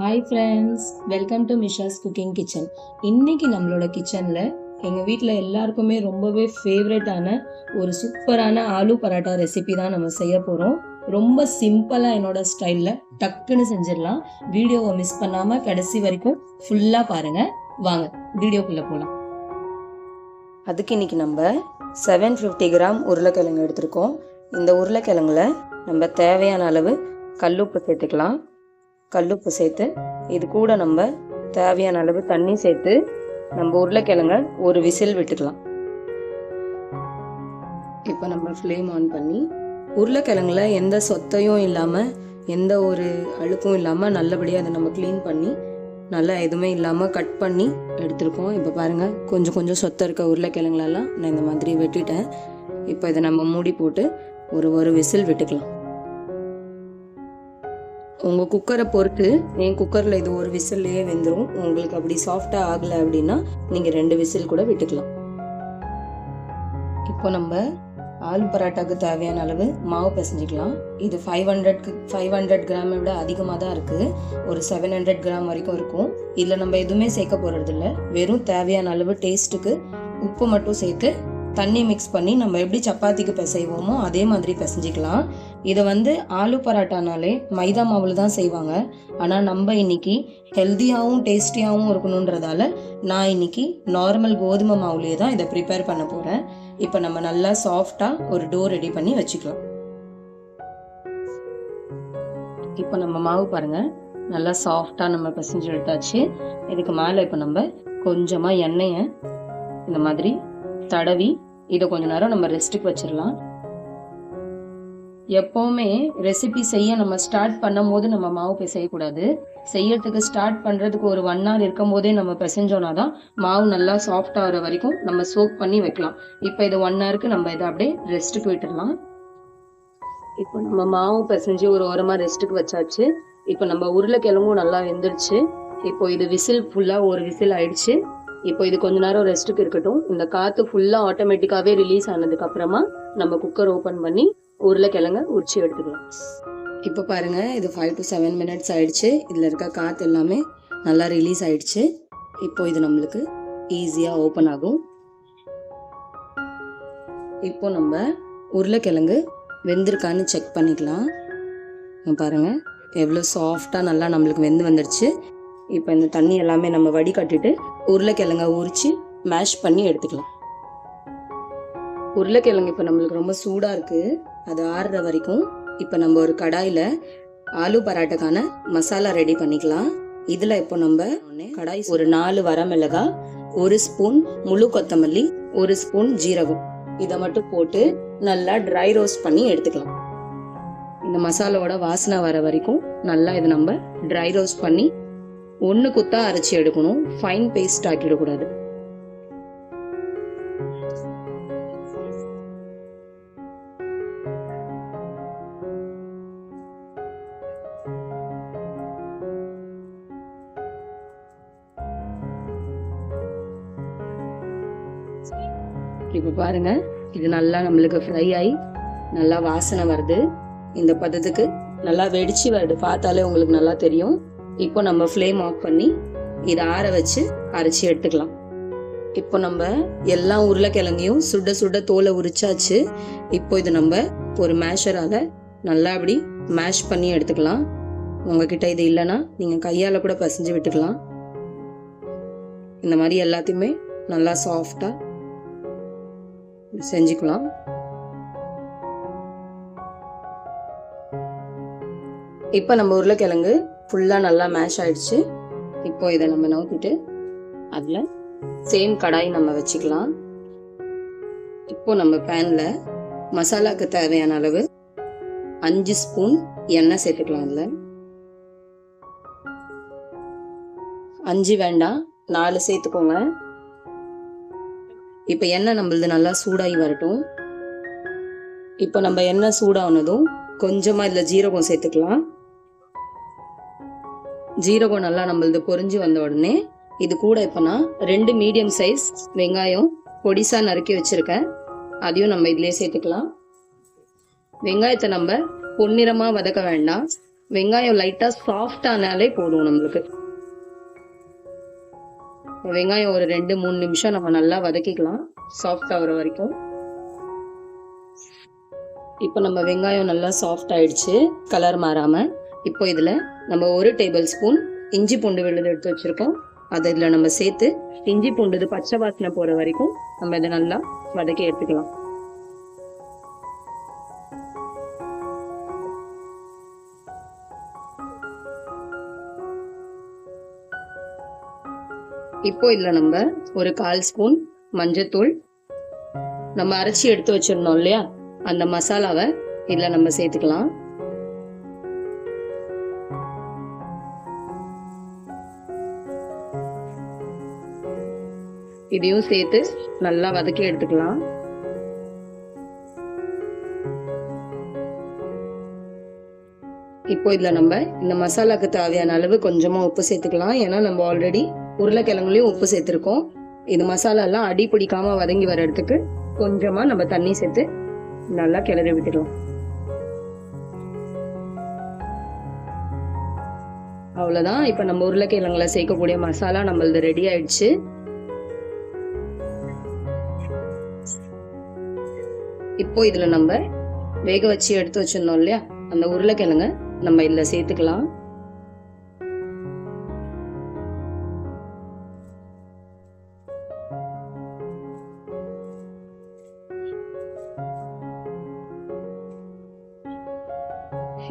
Hi friends welcome to Misha's cooking kitchen இன்னைக்கு நம்மளோட கிச்சனில் எங்கள் வீட்டில் எல்லாருக்குமே ரொம்பவே ஃபேவரட்டான ஒரு சூப்பரான ஆலு பராட்டா ரெசிபி தான் நம்ம செய்ய போகிறோம் ரொம்ப சிம்பிளாக என்னோட ஸ்டைலில் டக்குன்னு செஞ்சிடலாம். வீடியோவை மிஸ் பண்ணாமல் கடைசி வரைக்கும் ஃபுல்லாக பாருங்கள் வாங்க வீடியோக்குள்ளே போகலாம் அதுக்கு இன்னைக்கு நம்ம செவன் ஃபிஃப்டி கிராம் உருளைக்கிழங்கு எடுத்திருக்கோம். இந்த உருளைக்கிழங்குல நம்ம தேவையான அளவு கல்லுப்பு சேர்த்துக்கலாம். கல்லுப்பு சேர்த்து இது கூட நம்ம தேவையான அளவு தண்ணி சேர்த்து நம்ம உருளைக்கிழங்க ஒரு விசில் விட்டுக்கலாம். இப்போ நம்ம ஃப்ளேம் ஆன் பண்ணி உருளைக்கிழங்குல எந்த சொத்தையும் இல்லாமல் எந்த ஒரு அழுக்கும் இல்லாமல் நல்லபடியாக அதை நம்ம க்ளீன் பண்ணி நல்லா எதுவுமே இல்லாமல் கட் பண்ணி எடுத்திருக்கோம். இப்போ பாருங்கள் கொஞ்சம் கொஞ்சம் சொத்தை இருக்க உருளைக்கிழங்குலலாம் நான் இந்த மாதிரி வெட்டிட்டேன். இப்போ இதை நம்ம மூடி போட்டு ஒரு ஒரு விசில் விட்டுக்கலாம். உங்கள் குக்கரை பொறுத்து என் குக்கரில் இது ஒரு விசில்லையே வெந்துடும் உங்களுக்கு அப்படி சாஃப்டாக ஆகலை அப்படின்னா நீங்கள் ரெண்டு விசில் கூட விட்டுக்கலாம். இப்போ நம்ம ஆலு பராட்டாக்கு தேவையான அளவு மாவு பிசைஞ்சிக்கலாம். இது ஃபைவ் ஹண்ட்ரட்க்கு ஃபைவ் ஹண்ட்ரட் கிராமை விட அதிகமாக தான் இருக்குது ஒரு செவன் ஹண்ட்ரட் கிராம் வரைக்கும் இருக்கும். இதில் நம்ம எதுவுமே சேர்க்க போகிறதில்ல வெறும் தேவையான அளவு டேஸ்ட்டுக்கு உப்பு மட்டும் சேர்த்து தண்ணி மிக்ஸ் பண்ணி நம்ம எப்படி சப்பாத்திக்கு பிசைவோமோ அதே மாதிரி பிசைஞ்சிக்கலாம். இதை வந்து ஆலு பராட்டானாலே மைதா மாவில் தான் செய்வாங்க. ஆனால் நம்ம இன்னைக்கு ஹெல்த்தியாகவும் டேஸ்டியாகவும் இருக்கணுன்றதால நான் இன்னைக்கு நார்மல் கோதுமை மாவுலேயே தான் இதை ப்ரிப்பேர் பண்ண போகிறேன் இப்போ நம்ம நல்லா சாஃப்டாக ஒரு டோ ரெடி பண்ணி வச்சுக்கலாம். இப்போ நம்ம மாவு பாருங்க. நல்லா சாஃப்டாக நம்ம பிசைஞ்சு எடுத்தாச்சு. இதுக்கு மேலே இப்போ நம்ம கொஞ்சமாக எண்ணெயை இந்த மாதிரி தடவி இதை கொஞ்ச நேரம் நம்ம ரெஸ்ட்டுக்கு வச்சிடலாம் எப்போவுமே ரெசிபி செய்ய நம்ம ஸ்டார்ட் பண்ணும் போது நம்ம மாவு பிசையக்கூடாது. செய்யறதுக்கு ஸ்டார்ட் பண்ணுறதுக்கு ஒரு ஒன் ஹவர் இருக்கும் போதே நம்ம பிசைஞ்சோன்னா தான் மாவு நல்லா சாஃப்ட் ஆகிற வரைக்கும் நம்ம சோக் பண்ணி வைக்கலாம். இப்போ இது ஒன் ஹவருக்கு நம்ம இதை அப்படியே ரெஸ்ட்டுக்கு விட்டுடலாம் இப்போ நம்ம மாவு பிசைஞ்சு ஒரு ஓரமாக ரெஸ்ட்டுக்கு வச்சாச்சு. இப்போ நம்ம உருளைக்கிழங்கும் நல்லா வெந்துருச்சு. இப்போ இது விசில் ஃபுல்லாக ஒரு விசில் ஆயிடுச்சு. இப்போ இது கொஞ்ச நேரம் ரெஸ்ட்டுக்கு இருக்கட்டும். இந்த காற்று ஃபுல்லாக ஆட்டோமேட்டிக்காகவே ரிலீஸ் ஆனதுக்கு அப்புறமா நம்ம குக்கர் ஓப்பன் பண்ணி உருளைக்கிழங்க உரிச்சு எடுத்துக்கலாம். இப்போ பாருங்கள் இது ஃபைவ் டு செவன் மினிட்ஸ் ஆயிடுச்சு. இதில் இருக்க காற்று எல்லாமே நல்லா ரிலீஸ் ஆயிடுச்சு. இப்போ இது நம்மளுக்கு ஈஸியாக ஓப்பன் ஆகும். இப்போ நம்ம உருளைக்கிழங்கு வெந்திருக்கான்னு செக் பண்ணிக்கலாம். பாருங்கள் எவ்வளோ சாஃப்டாக நல்லா நம்மளுக்கு வெந்து வந்துடுச்சு இப்போ இந்த தண்ணி எல்லாமே நம்ம வடிகட்டிட்டு உருளைக்கிழங்க உரித்து மேஷ் பண்ணி எடுத்துக்கலாம். உருளைக்கிழங்கு இப்போ நம்மளுக்கு ரொம்ப சூடாக இருக்குது அது ஆறுற வரைக்கும் இப்போ நம்ம ஒரு கடாயில் ஆலு பராட்டாக்கான மசாலா ரெடி பண்ணிக்கலாம். இதில் இப்போ நம்ம கடாய் ஒரு நாலு வரமிளகா ஒரு ஸ்பூன் முழு கொத்தமல்லி ஒரு ஸ்பூன் ஜீரகம். இதை மட்டும் போட்டு நல்லா ட்ரை ரோஸ்ட் பண்ணி எடுத்துக்கலாம். இந்த மசாலாவோட வாசனை வர வரைக்கும் நல்லா இதை நம்ம ட்ரை ரோஸ்ட் பண்ணி ஒன்று குத்தா அரைச்சி எடுக்கணும். ஃபைன் பேஸ்ட் ஆக்கிடக்கூடாது இப்போ பாருங்க இது நல்லா நம்மளுக்கு ஃப்ரை ஆகி நல்லா வாசனை வருது. இந்த பதத்துக்கு நல்லா வெடிச்சு வருது. பார்த்தாலே உங்களுக்கு நல்லா தெரியும். இப்போ நம்ம ஃப்ளேம் ஆஃப் பண்ணி இதை ஆற வச்சு அரைச்சி எடுத்துக்கலாம். இப்போ நம்ம எல்லா உருளைக்கிழங்கையும் சுட சுட தோலை உரிச்சாச்சு. இப்போ இது நம்ம ஒரு மேஷரால் நல்லா அப்படி மேஷ் பண்ணி எடுத்துக்கலாம். உங்ககிட்ட இது இல்லைன்னா நீங்கள் கையால் கூட பசைஞ்சு விட்டுக்கலாம். இந்த மாதிரி எல்லாத்தையுமே நல்லா சாஃப்டாக செஞ்சுக்கலாம். இப்போ நம்ம உருளைக்கிழங்கு ஃபுல்லாக நல்லா மேஷ் ஆயிடுச்சு. இப்போ இதை நம்ம நோக்கிட்டு அதில் சேம் கடாய் நம்ம வச்சுக்கலாம். இப்போ நம்ம பேனில் மசாலாக்கு தேவையான அளவு அஞ்சு ஸ்பூன் எண்ணெய் சேர்த்துக்கலாம் அதில். அஞ்சு வேண்டாம் நாலு சேர்த்துக்கோங்க. இப்போ எண்ணெய் நம்மளது நல்லா சூடாகி வரட்டும். இப்போ நம்ம எண்ணெய் சூடானதும் கொஞ்சமாக இதில் ஜீரகம் சேர்த்துக்கலாம். ஜீரகம் நல்லா நம்மளது பொறிஞ்சு வந்த உடனே இது கூட இப்போ நான் ரெண்டு மீடியம் சைஸ் வெங்காயம் பொடிசாக நறுக்கி வச்சுருக்கேன். அதையும் நம்ம இதிலே சேர்த்துக்கலாம். வெங்காயத்தை நம்ம பொன்னிறமாக வதக்க வேண்டாம். வெங்காயம் லைட்டாக சாஃப்டானாலே போதும் நம்மளுக்கு. வெங்காயம் ஒரு ரெண்டு மூணு நிமிஷம் நம்ம நல்லா வதக்கிக்கலாம். சாஃப்ட் ஆகிற வரைக்கும். இப்போ நம்ம வெங்காயம் நல்லா சாஃப்ட் ஆயிடுச்சு. கலர் மாறாமல் இப்போ இதில் நம்ம ஒரு டேபிள் ஸ்பூன் இஞ்சி பூண்டு விழுது எடுத்து வச்சுருக்கோம். அதை இதில் நம்ம சேர்த்து இஞ்சி பூண்டு இது பச்சை வாசனை போகிற வரைக்கும் நம்ம இதை நல்லா வதக்கி எடுத்துக்கலாம். இப்போ இதில் நம்ம ஒரு கால் ஸ்பூன் மஞ்சத்தூள். நம்ம அரைச்சி எடுத்து வச்சிருந்தோம் இல்லையா? அந்த மசாலாவை இதில் நம்ம சேர்த்துக்கலாம். இதையும் சேர்த்து நல்லா வதக்கி எடுத்துக்கலாம். இப்போ இதில் நம்ம இந்த மசாலாக்கு தேவையான அளவு கொஞ்சமாக உப்பு சேர்த்துக்கலாம். ஏன்னா நம்ம ஆல்ரெடி உருளைக்கிழங்குலையும் உப்பு சேர்த்துருக்கோம். இது மசாலாலாம் அடி பிடிக்காம வதங்கி வர்றதுக்கு கொஞ்சமாக நம்ம தண்ணி சேர்த்து நல்லா கிளறி விட்டுக்கலாம். அவ்வளோதான் இப்போ நம்ம உருளைக்கிழங்குல சேர்க்கக்கூடிய மசாலா நம்மளது ரெடி ஆயிடுச்சு. இப்போ இதில் நம்ம வேக வச்சு எடுத்து வச்சிருந்தோம் இல்லையா? அந்த உருளைக்கிழங்க நம்ம இதில் சேர்த்துக்கலாம்.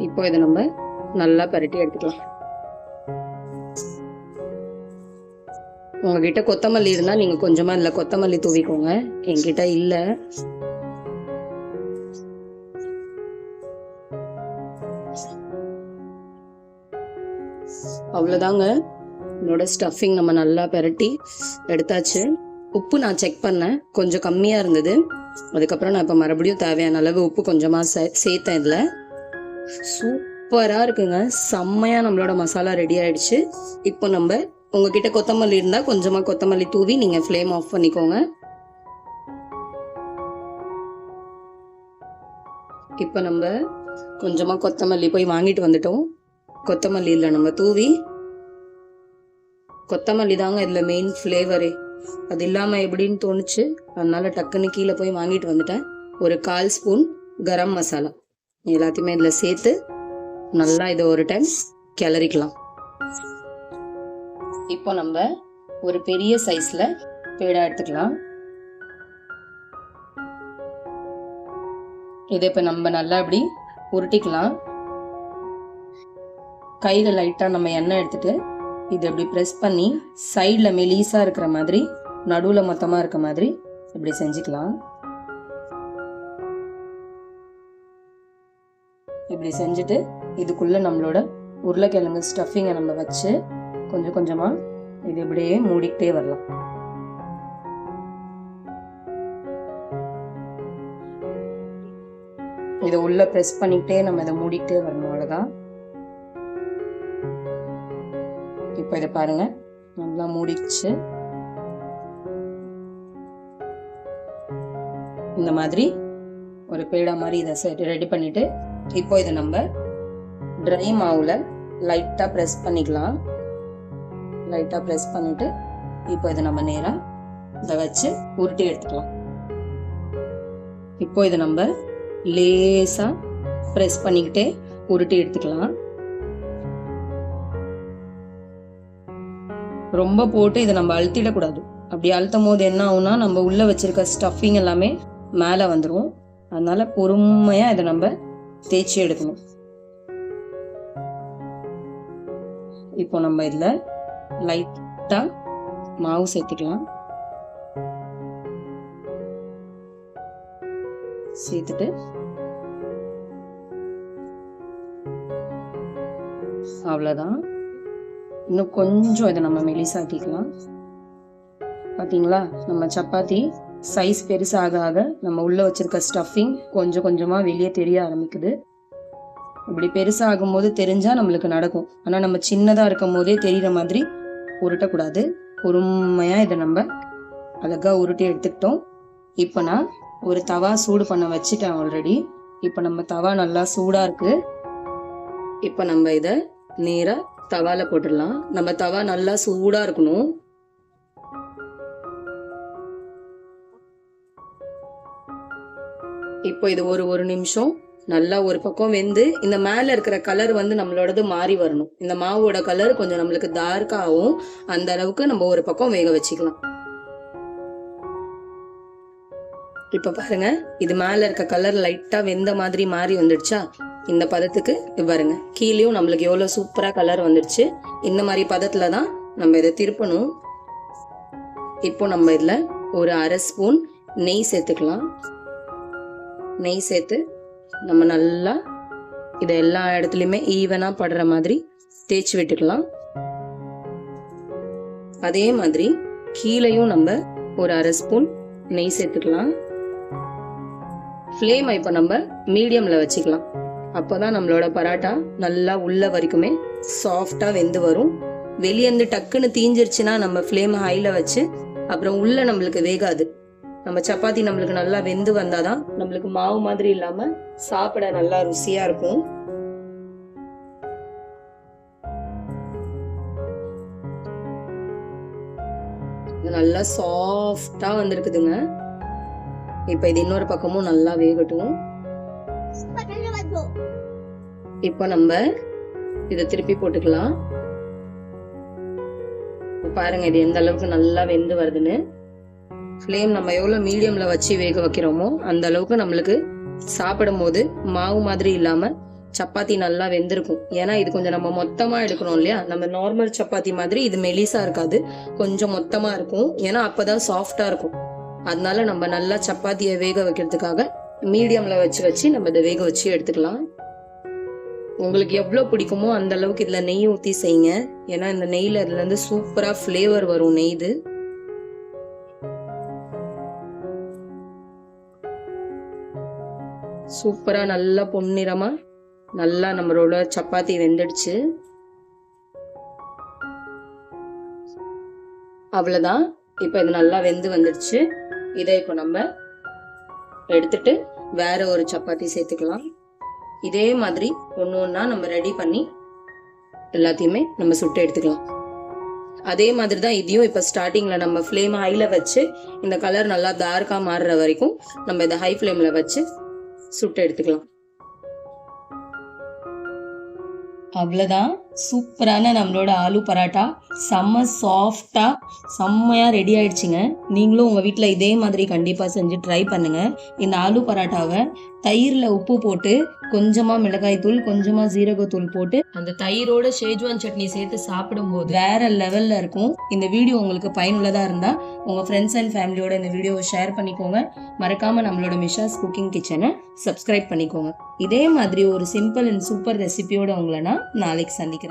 இப்போ இதை நம்ம நல்லா பரட்டி எடுத்துக்கலாம். உங்ககிட்ட கொத்தமல்லி இருந்தால் நீங்கள் கொஞ்சமாக இல்லை கொத்தமல்லி தூவிக்கோங்க. என்கிட்ட இல்லை. அவ்வளோதாங்க என்னோட ஸ்டஃபிங் நம்ம நல்லா பெரட்டி எடுத்தாச்சு. உப்பு நான் செக் பண்ணேன். கொஞ்சம் கம்மியாக இருந்தது. அதுக்கப்புறம் நான் இப்போ மறுபடியும் தேவையான அளவு உப்பு கொஞ்சமாக சே சேர்த்தேன் இதில். சூப்பராக இருக்குங்க. செம்மையாக நம்மளோட மசாலா ரெடி ஆயிடுச்சு. இப்போ நம்ம உங்ககிட்ட கொத்தமல்லி இருந்தால் கொஞ்சமாக கொத்தமல்லி தூவி நீங்கள் ஃப்ளேம் ஆஃப் பண்ணிக்கோங்க. இப்போ நம்ம கொஞ்சமாக கொத்தமல்லி போய் வாங்கிட்டு வந்துட்டோம். கொத்தமல்லியில் நம்ம தூவி கொத்தமல்லி தாங்க இதில் மெயின் ஃப்ளேவரே அது இல்லாமல் எப்படின்னு தோணுச்சு அதனால டக்குன்னு கீழே போய் வாங்கிட்டு வந்துட்டேன். ஒரு கால் ஸ்பூன் கரம் மசாலா. எல்லாத்தையுமே இதில் சேர்த்து நல்லா இதை ஒரு டைம் கிளறிக்கலாம். இப்போ நம்ம ஒரு பெரிய சைஸில் பேடா எடுத்துக்கலாம். இதை இப்போ நம்ம நல்லா இப்படி உருட்டிக்கலாம். கையில் லைட்டாக நம்ம எண்ணெய் எடுத்துகிட்டு இதை இப்படி ப்ரெஸ் பண்ணி சைடில் மெலீஸாக இருக்கிற மாதிரி நடுவில் மொத்தமாக இருக்க மாதிரி இப்படி செஞ்சுக்கலாம். இப்படி செஞ்சுட்டு இதுக்குள்ளே நம்மளோட உருளைக்கிழங்கு ஸ்டஃபிங்கை நம்ம வச்சு கொஞ்சம் கொஞ்சமாக இது இப்படியே மூடிக்கிட்டே வரலாம். இதை உள்ளே ப்ரெஸ் பண்ணிக்கிட்டே நம்ம இதை மூடிக்கிட்டே வரணும் அவ்வளோதான் இப்போ இதை பாருங்க. நல்லா மூடிச்சு இந்த மாதிரி ஒரு பேடா மாதிரி இதை ரெடி பண்ணிட்டு இப்போ இதை நம்ம ட்ரை மாவுல லைட்டாக ப்ரெஸ் பண்ணிக்கலாம். லைட்டாக ப்ரெஸ் பண்ணிட்டு இப்போ இதை நம்ம நேராக இதை வச்சு உருட்டி எடுத்துக்கலாம். இப்போ இதை நம்ம லேசாக ப்ரெஸ் பண்ணிக்கிட்டே உருட்டி எடுத்துக்கலாம். ரொம்ப போட்டு இதை நம்ம அழுத்திடக்கூடாது. அப்படி அழுத்தும் போது என்ன ஆகும்னா நம்ம உள்ளே வச்சிருக்க ஸ்டஃபிங் எல்லாமே மேலே வந்துடும் அதனால பொறுமையாக இதை நம்ம தேய்ச்சி எடுக்கணும். இப்போ நம்ம இதில் லைட்டாக மாவு சேர்த்துக்கலாம். சேர்த்துட்டு அவ்வளோதான் இன்னும் கொஞ்சம் இதை நம்ம மெலிசாக்கிக்கலாம் பார்த்தீங்களா நம்ம சப்பாத்தி சைஸ் பெருசாக ஆக நம்ம உள்ளே வச்சுருக்க ஸ்டஃபிங் கொஞ்சம் கொஞ்சமாக வெளியே தெரிய ஆரம்பிக்குது. இப்படி பெருசாகும் போது தெரிஞ்சால் நம்மளுக்கு நடக்கும். ஆனால் நம்ம சின்னதாக இருக்கும் போதே தெரிகிற மாதிரி உருட்டக்கூடாது. பொறுமையாக இதை நம்ம அழகாக உருட்டி எடுத்துக்கிட்டோம். இப்போ நான் ஒரு தவா சூடு பண்ண வச்சுட்டேன் ஆல்ரெடி இப்போ நம்ம தவா நல்லா சூடாக இருக்குது இப்போ நம்ம இதை நேராக தவால போட்டுடலாம். நம்ம தவா நல்லா சூடாக இருக்கணும். இப்போ இது ஒரு ஒரு நிமிஷம். நல்லா ஒரு பக்கம் வெந்து இந்த மேல இருக்கிற கலர் வந்து நம்மளோடது மாறி வரணும். இந்த மாவோட கலர் கொஞ்சம் நம்மளுக்கு டார்க்காகவும் அந்த அளவுக்கு நம்ம ஒரு பக்கம் வேக வச்சுக்கலாம். இப்ப பாருங்க இது மேல இருக்க கலர் லைட்டா வெந்த மாதிரி மாறி வந்துடுச்சா? இந்த பதத்துக்கு இது பாருங்க. கீழேயும் நம்மளுக்கு எவ்வளோ சூப்பராக கலர் வந்துடுச்சு. இந்த மாதிரி பதத்தில் தான் நம்ம இதை திருப்பணும். இப்போ நம்ம இதில் ஒரு அரை ஸ்பூன் நெய் சேர்த்துக்கலாம். நெய் சேர்த்து நம்ம நல்லா இதை எல்லா இடத்துலையுமே ஈவனாக படுற மாதிரி தேய்ச்சி விட்டுக்கலாம். அதே மாதிரி கீழேயும் நம்ம ஒரு அரை ஸ்பூன் நெய் சேர்த்துக்கலாம். ஃப்ளேமை இப்போ நம்ம மீடியமில் வச்சுக்கலாம். அப்போ தான் நம்மளோட பராட்டா நல்லா உள்ள வரைக்குமே சாஃப்டாக வெந்து வரும். வெளியேந்து டக்குன்னு தீஞ்சிருச்சுன்னா நம்ம ஃப்ளேம் ஹையில் வச்சு அப்புறம் உள்ள நம்மளுக்கு வேகாது. நம்ம சப்பாத்தி நம்மளுக்கு நல்லா வெந்து வந்தால் தான் நம்மளுக்கு மாவு மாதிரி இல்லாமல் சாப்பிட நல்லா ருசியாக இருக்கும். இது நல்லா சாஃப்டாக வந்திருக்குதுங்க. இப்போ இது இன்னொரு பக்கமும் நல்லா வேகட்டும். இப்போ நம்ம இதை திருப்பி போட்டுக்கலாம். பாருங்க இது எந்த அளவுக்கு நல்லா வெந்து வருதுன்னு. ஃப்ளேம் நம்ம எவ்வளோ மீடியமில் வச்சு வேக வைக்கிறோமோ அந்த அளவுக்கு நம்மளுக்கு சாப்பிடும் போது மாவு மாதிரி இல்லாமல் சப்பாத்தி நல்லா வெந்திருக்கும். ஏன்னா இது கொஞ்சம் நம்ம மொத்தமாக எடுக்கணும் இல்லையா? நம்ம நார்மல் சப்பாத்தி மாதிரி இது மெலிசா இருக்காது. கொஞ்சம் மொத்தமாக இருக்கும். ஏன்னா அப்பதான் சாஃப்டாக இருக்கும். அதனால நம்ம நல்லா சப்பாத்தியை வேக வைக்கிறதுக்காக மீடியமில் வச்சு வச்சு நம்ம இதை வேக வச்சு எடுத்துக்கலாம். உங்களுக்கு எவ்வளோ பிடிக்குமோ அந்த அளவுக்கு இதில் நெய் ஊற்றி செய்யுங்க. ஏன்னா இந்த நெய்யில் இதுலேருந்து சூப்பராக ஃப்ளேவர் வரும் நெய் இது. சூப்பராக நல்லா பொன்னிறமா நல்லா நம்மளோட சப்பாத்தி வெந்துடுச்சு. அவ்வளோதான் இப்போ இது நல்லா வெந்து வந்துடுச்சு. இதை இப்போ நம்ம எடுத்துட்டு வேற ஒரு சப்பாத்தி சேர்த்துக்கலாம். இதே மாதிரி ஒன்று ஒன்றா நம்ம ரெடி பண்ணி எல்லாத்தையுமே நம்ம சுட்டு எடுத்துக்கலாம். அதே மாதிரி தான் இதையும் இப்போ ஸ்டார்டிங்கில் நம்ம ஃப்ளேம் ஹையில் வச்சு இந்த கலர் நல்லா டார்க்காக மாறுற வரைக்கும் நம்ம இதை ஹை ஃப்ளேமில் வச்சு சுட்டு எடுத்துக்கலாம். அவ்வளோதான் சூப்பரான நம்மளோட ஆலு பராட்டா. செம்ம சாஃப்டாக செம்மையாக ரெடி ஆயிடுச்சுங்க. நீங்களும் உங்கள் வீட்டில் இதே மாதிரி கண்டிப்பாக செஞ்சு ட்ரை பண்ணுங்கள் இந்த ஆலு பராட்டாவை தயிரில் உப்பு போட்டு கொஞ்சமாக மிளகாய் தூள் கொஞ்சமாக ஜீரகத்தூள் போட்டு அந்த தயிரோட ஷேஜ்வான் சட்னி சேர்த்து சாப்பிடும்போது வேற லெவலில் இருக்கும். இந்த வீடியோ உங்களுக்கு பயனுள்ளதாக இருந்தால் உங்கள் ஃப்ரெண்ட்ஸ் அண்ட் ஃபேமிலியோட இந்த வீடியோவை ஷேர் பண்ணிக்கோங்க. மறக்காமல் நம்மளோட மிஷாஸ் குக்கிங் கிச்சனை சப்ஸ்கிரைப் பண்ணிக்கோங்க. இதே மாதிரி ஒரு சிம்பிள் அண்ட் சூப்பர் ரெசிபியோட உங்களை நான் நாளைக்கு சந்திக்கிறேன்.